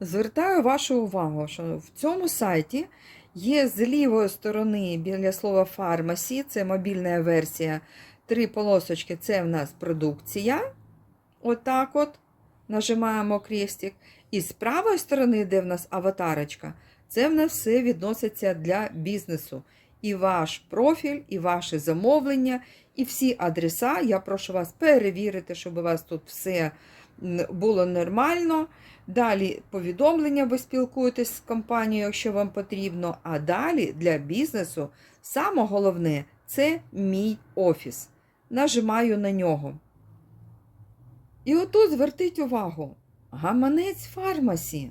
Звертаю вашу увагу, що в цьому сайті є з лівої сторони біля слова фармасі, це мобільна версія. Три полосочки це в нас продукція. Отак от нажимаємо крестик. І з правої сторони, де в нас аватарочка, це в нас все відноситься для бізнесу. І ваш профіль, і ваші замовлення, і всі адреса. Я прошу вас перевірити, щоб у вас тут все було нормально. Далі повідомлення, ви спілкуєтесь з компанією, якщо вам потрібно. А далі для бізнесу саме головне це мій офіс. Нажимаю на нього. І отут зверніть увагу: гаманець фармасі,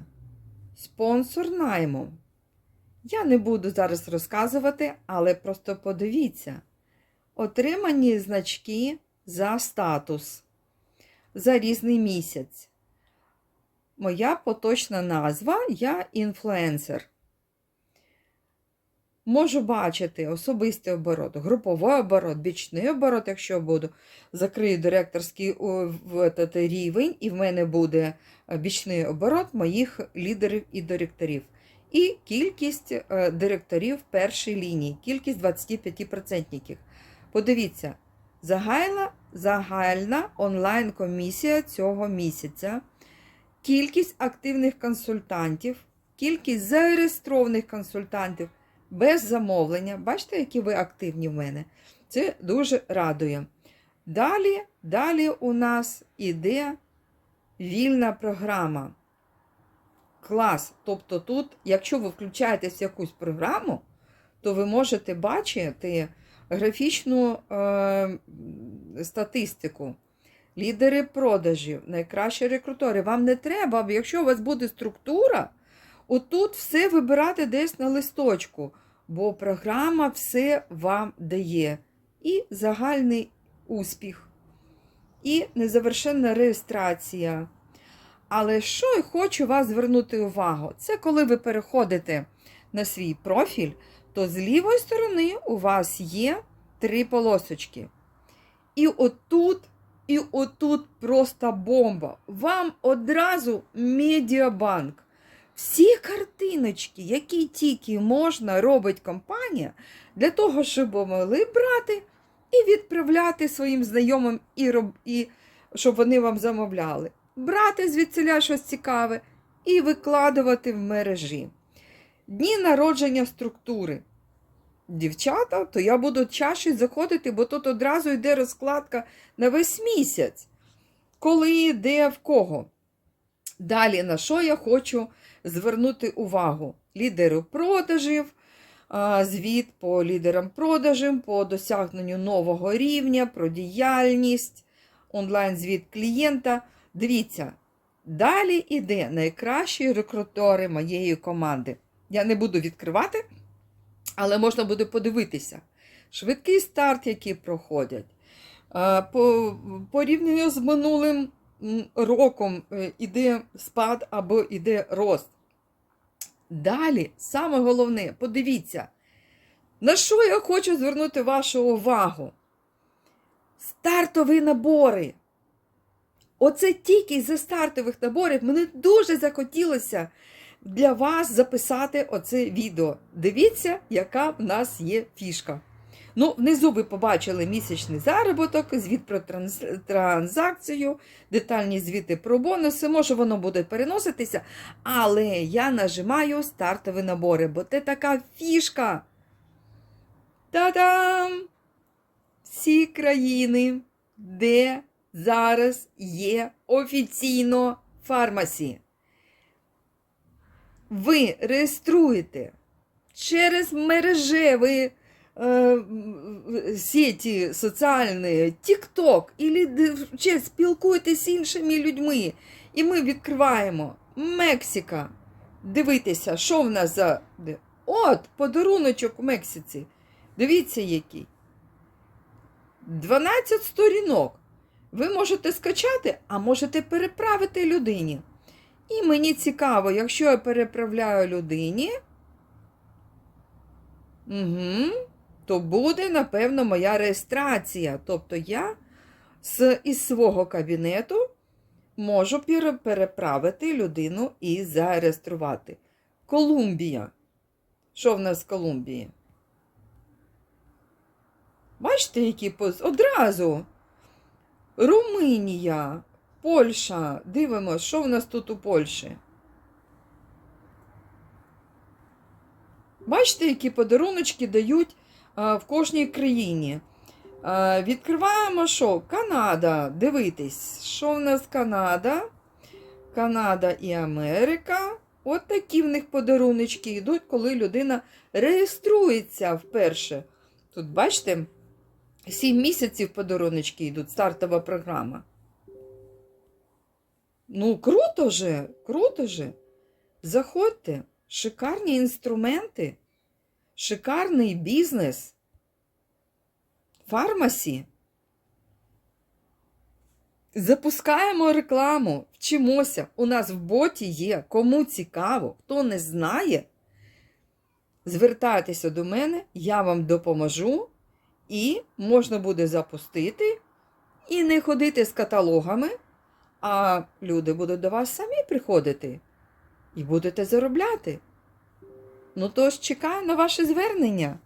спонсор найму. Я не буду зараз розказувати, але просто подивіться: отримані значки за статус за різний місяць. Моя поточна назва я інфлюенсер. Можу бачити особистий оборот, груповий оборот, бічний оборот, якщо буду. Закрию директорський в рівень, і в мене буде е, бічний оборот моїх лідерів і директорів. І кількість е, директорів першої лінії, кількість 25%. Подивіться, загальна, загальна онлайн-комісія цього місяця, кількість активних консультантів, кількість зареєстрованих консультантів без замовлення. Бачите, які ви активні в мене? Це дуже радує. Далі, далі у нас іде вільна програма. Клас. Тобто тут, якщо ви включаєтесь в якусь програму, то ви можете бачити графічну е, статистику. Лідери продажів, найкращі рекрутери. Вам не треба, якщо у вас буде структура, отут все вибирати десь на листочку, бо програма все вам дає. І загальний успіх, і незавершенна реєстрація. Але що я хочу вас звернути увагу? Це коли ви переходите на свій профіль, то з лівої сторони у вас є три полосочки. І отут, і отут просто бомба. Вам одразу Медіабанк. Всі картиночки, які тільки можна робить компанія, для того, щоб могли брати і відправляти своїм знайомим, і, роб... і щоб вони вам замовляли. Брати звідсиля щось цікаве і викладувати в мережі. Дні народження структури. Дівчата, то я буду чаще заходити, бо тут одразу йде розкладка на весь місяць. Коли йде в кого. Далі, на що я хочу звернути увагу? Лідери продажів, звіт по лідерам продажів, по досягненню нового рівня, про діяльність, онлайн-звіт клієнта. Дивіться, далі йде найкращі рекрутери моєї команди. Я не буду відкривати, але можна буде подивитися. Швидкий старт, який проходять. А, По порівнянню з минулим роком е, іде спад або іде рост. Далі, саме головне, подивіться, на що я хочу звернути вашу увагу. Стартові набори. Оце тільки зі стартових наборів мені дуже захотілося для вас записати оце відео. Дивіться, яка в нас є фішка. Ну, внизу ви побачили місячний заробіток, звіт про транзакцію, детальні звіти про бонуси. Може, воно буде переноситися, але я нажимаю стартові набори, бо це така фішка. Та-дам! Всі країни, де зараз є офіційно фармасі. Ви реєструєте через мережеві е, м, сеті соціальні, TikTok, і чи спілкуєтесь з іншими людьми. І ми відкриваємо Мексика. Дивитися, що в нас за. От, подаруночок у Мексиці. Дивіться, який. 12 сторінок. Ви можете скачати, а можете переправити людині. І мені цікаво, якщо я переправляю людині, угу, то буде, напевно, моя реєстрація. Тобто я з, із свого кабінету можу переправити людину і зареєструвати. Колумбія. Що в нас в Колумбії? Бачите, які поз... одразу. Румунія, Польща. Дивимося, що в нас тут у Польщі. Бачите, які подаруночки дають в кожній країні. Відкриваємо що? Канада. Дивитись, що в нас Канада? Канада і Америка. От такі в них подаруночки йдуть, коли людина реєструється вперше. Тут, бачите, 7 місяців подаруночки йдуть, стартова програма. Ну, круто же, круто же. Заходьте, шикарні інструменти, шикарний бізнес, фармасі. Запускаємо рекламу, вчимося. У нас в боті є. Кому цікаво, хто не знає, звертайтеся до мене, я вам допоможу, і можна буде запустити і не ходити з каталогами, а люди будуть до вас самі приходити і будете заробляти. Ну тож чекаю на ваше звернення.